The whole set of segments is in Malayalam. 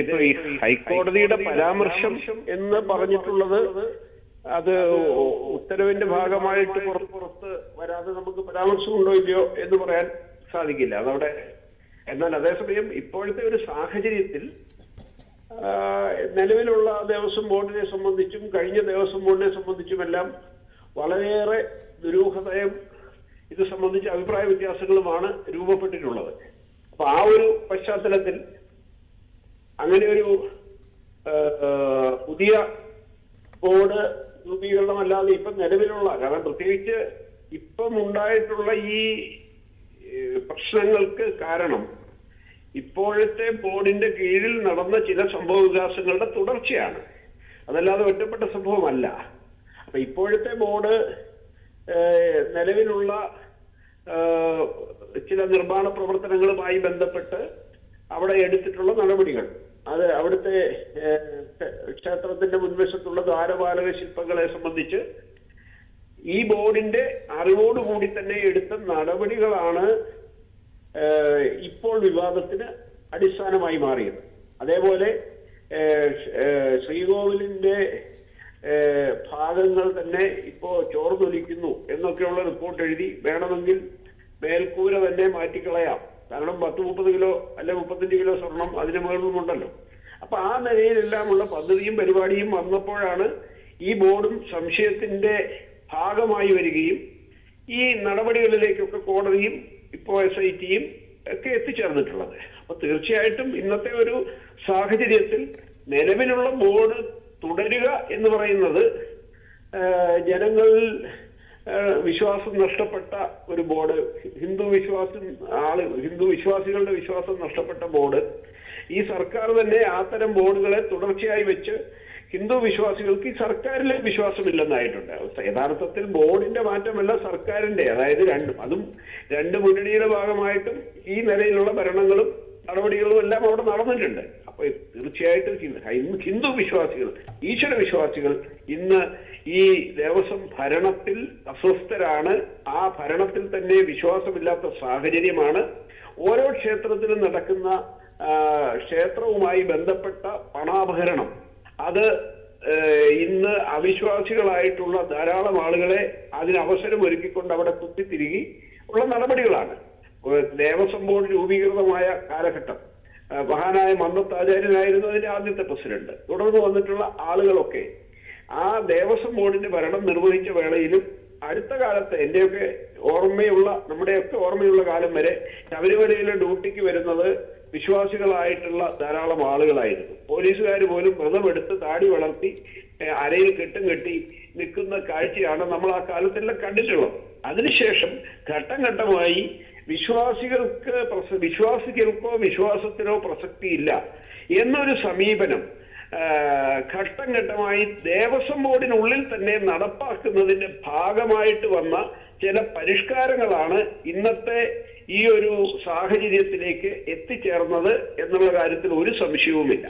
ഇത് ഈ ഹൈക്കോടതിയുടെ പരാമർശം എന്ന് പറഞ്ഞിട്ടുള്ളത് അത് ഉത്തരവിന്റെ ഭാഗമായിട്ട് പുറത്ത് പുറത്ത് വരാതെ നമുക്ക് പരാമർശം ഉണ്ടോ ഇല്ലയോ എന്ന് പറയാൻ സാധിക്കില്ല. അതവിടെ എന്നാൽ അതേസമയം ഇപ്പോഴത്തെ ഒരു സാഹചര്യത്തിൽ നിലവിലുള്ള ദേവസ്വം ബോർഡിനെ സംബന്ധിച്ചും കഴിഞ്ഞ ദേവസ്വം ബോർഡിനെ സംബന്ധിച്ചുമെല്ലാം വളരെയേറെ ദുരൂഹതയും ഇത് സംബന്ധിച്ച അഭിപ്രായ വ്യത്യാസങ്ങളുമാണ് രൂപപ്പെട്ടിട്ടുള്ളത്. അപ്പൊ ആ ഒരു പശ്ചാത്തലത്തിൽ അങ്ങനെ ഒരു പുതിയ ബോർഡ് രൂപീകരണമല്ലാതെ ഇപ്പം നിലവിലുള്ള കാരണം പ്രത്യേകിച്ച് ഇപ്പം ഉണ്ടായിട്ടുള്ള ഈ പ്രശ്നങ്ങൾക്ക് കാരണം ഇപ്പോഴത്തെ ബോർഡിന്റെ കീഴിൽ നടന്ന ചില സംഭവ വികാസങ്ങളുടെ തുടർച്ചയാണ്. അതല്ലാതെ ഒറ്റപ്പെട്ട സംഭവമല്ല. അപ്പൊ ഇപ്പോഴത്തെ ബോർഡ് നിലവിലുള്ള ചില നിർമ്മാണ പ്രവർത്തനങ്ങളുമായി ബന്ധപ്പെട്ട് അവിടെ എടുത്തിട്ടുള്ള നടപടികൾ. അത് അവിടുത്തെ ക്ഷേത്രത്തിന്റെ മുൻവശത്തുള്ള ദ്വാരപാലക ശില്പങ്ങളെ സംബന്ധിച്ച് ഈ ബോർഡിന്റെ അറിവോടുകൂടി തന്നെ എടുത്ത നടപടികളാണ് ഇപ്പോൾ വിവാദത്തിന് അടിസ്ഥാനമായി മാറിയത്. അതേപോലെ ശ്രീകോവിലിന്റെ ഭാഗങ്ങൾ തന്നെ ഇപ്പോ ചോർന്നൊലിക്കുന്നു എന്നൊക്കെയുള്ള റിപ്പോർട്ട് എഴുതി വേണമെങ്കിൽ മേൽക്കൂര തന്നെ മാറ്റിക്കളയാം. കാരണം പത്ത് മുപ്പത് കിലോ അല്ലെ മുപ്പത്തഞ്ച് കിലോ സ്വർണം അതിന് മുകളിലുമുണ്ടല്ലോ അപ്പൊ ആ നിലയിലെല്ലാമുള്ള പദ്ധതിയും പരിപാടിയും വന്നപ്പോഴാണ് ഈ ബോർഡും സംശയത്തിന്റെ ഭാഗമായി വരികയും ഈ നടപടികളിലേക്കൊക്കെ കോടതിയും ഇപ്പോ എസ് ഐ ടിയും ഒക്കെ എത്തിച്ചേർന്നിട്ടുള്ളത്. അപ്പൊ തീർച്ചയായിട്ടും ഇന്നത്തെ ഒരു സാഹചര്യത്തിൽ നിലവിലുള്ള ബോർഡ് തുടരുക എന്ന് പറയുന്നത് ജനങ്ങളിൽ വിശ്വാസം നഷ്ടപ്പെട്ട ഒരു ബോർഡ് ഹിന്ദു വിശ്വാസം ആൾ ഹിന്ദു വിശ്വാസികളുടെ വിശ്വാസം നഷ്ടപ്പെട്ട ബോർഡ്. ഈ സർക്കാർ തന്നെ ആത്തരം ബോർഡുകളെ തുടർച്ചയായി വെച്ച് ഹിന്ദു വിശ്വാസികൾക്ക് ഈ സർക്കാരിലെ വിശ്വാസമില്ലെന്നായിട്ടുണ്ട്. യഥാർത്ഥത്തിൽ ബോർഡിന്റെ മാറ്റമല്ല സർക്കാരിന്റെ അതായത് രണ്ടും. അതും രണ്ട് മുന്നണിയുടെ ഭാഗമായിട്ടും ഈ നിലയിലുള്ള ഭരണങ്ങളും നടപടികളും എല്ലാം അവിടെ നടന്നിട്ടുണ്ട്. അപ്പൊ തീർച്ചയായിട്ടും ഹിന്ദു വിശ്വാസികൾ ഈശ്വര വിശ്വാസികൾ ഇന്ന് ഈ ദേവസ്വം ഭരണത്തിൽ അസ്വസ്ഥരാണ്. ആ ഭരണത്തിൽ തന്നെ വിശ്വാസമില്ലാത്ത സാഹചര്യമാണ്. ഓരോ ക്ഷേത്രത്തിലും നടക്കുന്ന ക്ഷേത്രവുമായി ബന്ധപ്പെട്ട പണാപഹരണം. അത് ഇന്ന് അവിശ്വാസികളായിട്ടുള്ള ധാരാളം ആളുകളെ അതിന് അവസരം ഒരുക്കിക്കൊണ്ട് അവിടെ കുത്തിത്തിരികി ഉള്ള നടപടികളാണ്. ദേവസ്വം ബോർഡ് രൂപീകൃതമായ കാലഘട്ടം. മഹാനായ മന്ദത്താചാര്യനായിരുന്നു അതിന്റെ ആദ്യത്തെ പ്രസിഡന്റ്. തുടർന്ന് വന്നിട്ടുള്ള ആളുകളൊക്കെ ആ ദേവസ്വം ബോർഡിന്റെ ഭരണം നിർവഹിച്ച വേളയിലും അടുത്ത കാലത്ത് എന്റെയൊക്കെ ഓർമ്മയുള്ള നമ്മുടെയൊക്കെ ഓർമ്മയുള്ള കാലം വരെ ശബരിമലയിലെ ഡ്യൂട്ടിക്ക് വരുന്നത് വിശ്വാസികളായിട്ടുള്ള ധാരാളം ആളുകളായിരുന്നു. പോലീസുകാർ പോലും വ്രതമെടുത്ത് താടി വളർത്തി അരയിൽ കെട്ടും കെട്ടി നിൽക്കുന്ന കാഴ്ചയാണ് നമ്മൾ ആ കാലത്തെല്ലാം കണ്ടിട്ടുള്ളത്. അതിനുശേഷം ഘട്ടം ഘട്ടമായി വിശ്വാസികൾക്ക് വിശ്വാസികൾക്കോ വിശ്വാസത്തിനോ പ്രസക്തിയില്ല എന്നൊരു സമീപനം ആ, ഘട്ടം ഘട്ടമായി ദേവസ്വം ബോർഡിനുള്ളിൽ തന്നെ നടപ്പാക്കുന്നതിന്റെ ഭാഗമായിട്ട് വന്ന ചില പരിഷ്കാരങ്ങളാണ് ഇന്നത്തെ ഈ ഒരു സാഹചര്യത്തിലേക്ക് എത്തിച്ചേർന്നത് എന്നുള്ള കാര്യത്തിൽ ഒരു സംശയവുമില്ല.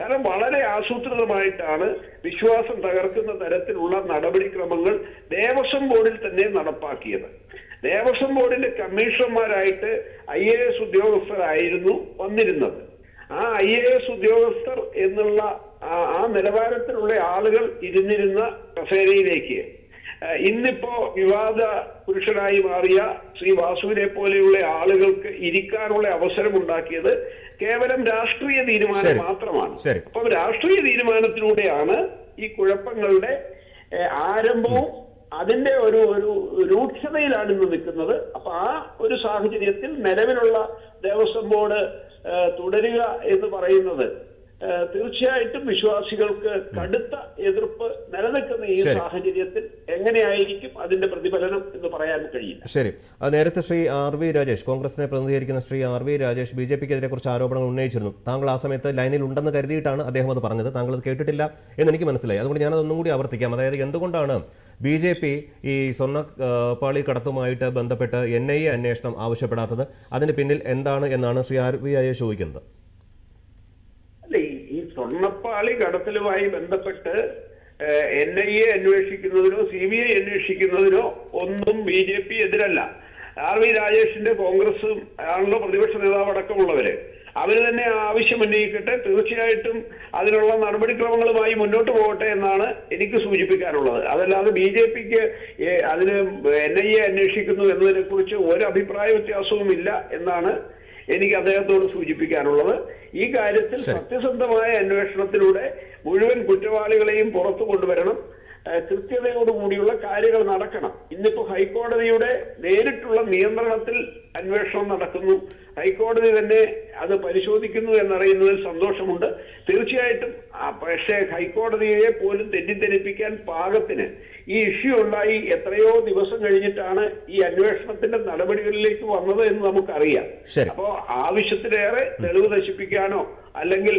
കാരണം വളരെ ആസൂത്രിതമായിട്ടാണ് വിശ്വാസം തകർക്കുന്ന തരത്തിലുള്ള നടപടിക്രമങ്ങൾ ദേവസ്വം ബോർഡിൽ തന്നെ നടപ്പാക്കിയത്. ദേവസ്വം ബോർഡിന്റെ കമ്മീഷണർമാരായിട്ട് ഐ എ എസ് ഉദ്യോഗസ്ഥരായിരുന്നു വന്നിരുന്നത്. ആ ഐ എ എസ് ഉദ്യോഗസ്ഥർ എന്നുള്ള ആ- നിലവാരത്തിലുള്ള ആളുകൾ ഇരുന്നിരുന്ന കസേരയിലേക്ക് ഇന്നിപ്പോ വിവാദ പുരുഷനായി മാറിയ ശ്രീ വാസുവിനെ പോലെയുള്ള ആളുകൾക്ക് ഇരിക്കാനുള്ള അവസരം ഉണ്ടാക്കിയത് കേവലം രാഷ്ട്രീയ തീരുമാനം. മാത്രമാണ്. അപ്പം രാഷ്ട്രീയ തീരുമാനത്തിലൂടെയാണ് ഈ കുഴപ്പങ്ങളുടെ ആരംഭവും അതിന്റെ ഒരു ഒരു രൂക്ഷതയിലാണ് ഇന്ന് നിൽക്കുന്നത്. അപ്പൊ ആ ഒരു സാഹചര്യത്തിൽ നിലവിലുള്ള ദേവസ്വം ബോർഡ് തുടരുക എന്ന് പറയുന്നത് തീർച്ചയായിട്ടും വിശ്വാസികൾക്ക് കടുത്ത എതിർപ്പ് നിലനിൽക്കുന്ന ഈ. സാഹചര്യത്തിൽ എങ്ങനെയായിരിക്കും അതിന്റെ പ്രതിഫലനം എന്ന് പറയാൻ കഴിയില്ല. ശരി. നേരത്തെ ശ്രീ ആർ വി രാജേഷ് കോൺഗ്രസിനെ പ്രതിനിധീകരിക്കുന്ന Shri R V Rajesh B J പിക്കെതിരെ കുറച്ച് ആരോപണങ്ങൾ ഉന്നയിച്ചിരുന്നു. താങ്കൾ ആ സമയത്ത് ലൈനിൽ ഉണ്ടെന്ന് കരുതിയിട്ടാണ് അദ്ദേഹം അത് പറഞ്ഞത്. താങ്കൾ അത് കേട്ടിട്ടില്ല എന്ന് എനിക്ക് മനസ്സിലായി. അതുകൊണ്ട് ഞാൻ അതൊന്നും കൂടി ആവർത്തിക്കാം. അതായത് എന്തുകൊണ്ടാണ് ബി ജെ പി ഈ സ്വർണ ആ, പാളി കടത്തുമായിട്ട് ബന്ധപ്പെട്ട് എൻ ഐ എ അന്വേഷണം ആവശ്യപ്പെടാത്തത് അതിന് പിന്നിൽ എന്താണ് എന്നാണ് ശ്രീ ആർ വി രാജേഷ് ചോദിക്കുന്നത്. അല്ല ഈ സ്വർണപ്പാളി കടത്തലുമായി ബന്ധപ്പെട്ട് എൻ ഐ എ അന്വേഷിക്കുന്നതിനോ സി ബി ഐ അന്വേഷിക്കുന്നതിനോ ഒന്നും ബി ജെ പി എതിരല്ല. ആർ വി രാജേഷിന്റെ കോൺഗ്രസും ആണല്ലോ പ്രതിപക്ഷ നേതാവ് അടക്കമുള്ളവര്. അവർ തന്നെ ആവശ്യം ഉന്നയിക്കട്ടെ. തീർച്ചയായിട്ടും അതിനുള്ള നടപടിക്രമങ്ങളുമായി മുന്നോട്ട് പോകട്ടെ എന്നാണ് എനിക്ക് സൂചിപ്പിക്കാനുള്ളത്. അതല്ലാതെ ബി ജെ പിക്ക് അതിന് എൻ ഐ എ അന്വേഷിക്കുന്നു എന്നതിനെ കുറിച്ച് ഒരു അഭിപ്രായ വ്യത്യാസവും ഇല്ല എന്നാണ് എനിക്ക് അദ്ദേഹത്തോട് സൂചിപ്പിക്കാനുള്ളത്. ഈ കാര്യത്തിൽ സത്യസന്ധമായ അന്വേഷണത്തിലൂടെ മുഴുവൻ കുറ്റവാളികളെയും പുറത്തു കൊണ്ടുവരണം. കൃത്യതയോടുകൂടിയുള്ള കാര്യങ്ങൾ നടക്കണം. ഇന്നിപ്പോ ഹൈക്കോടതിയുടെ നേരിട്ടുള്ള നിയന്ത്രണത്തിൽ അന്വേഷണം നടക്കുന്നു. ഹൈക്കോടതി തന്നെ അത് പരിശോധിക്കുന്നു എന്നറിയുന്നതിൽ സന്തോഷമുണ്ട്. തീർച്ചയായിട്ടും പക്ഷേ ഹൈക്കോടതിയെ പോലും തെറ്റിദ്ധരിപ്പിക്കാൻ പാകത്തിന് ഈ ഇഷ്യൂ ഉണ്ടായി. എത്രയോ ദിവസം കഴിഞ്ഞിട്ടാണ് ഈ അന്വേഷണത്തിന്റെ നടപടികളിലേക്ക് വന്നത് എന്ന് നമുക്കറിയാം. അപ്പോ ആവശ്യത്തിലേറെ തെളിവ് നശിപ്പിക്കാനോ അല്ലെങ്കിൽ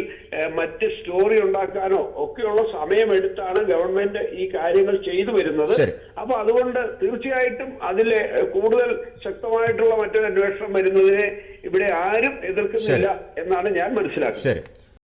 മറ്റ് സ്റ്റോറി ഉണ്ടാക്കാനോ ഒക്കെയുള്ള സമയമെടുത്താണ് ഗവൺമെന്റ് ഈ കാര്യങ്ങൾ ചെയ്തു വരുന്നത്. അപ്പൊ അതുകൊണ്ട് തീർച്ചയായിട്ടും അതിലെ കൂടുതൽ ശക്തമായിട്ടുള്ള മറ്റൊരു അന്വേഷണം വരുന്നതിനെ ഇവിടെ ആരും എതിർക്കുന്നില്ല എന്നാണ് ഞാൻ മനസ്സിലാക്കുന്നത്.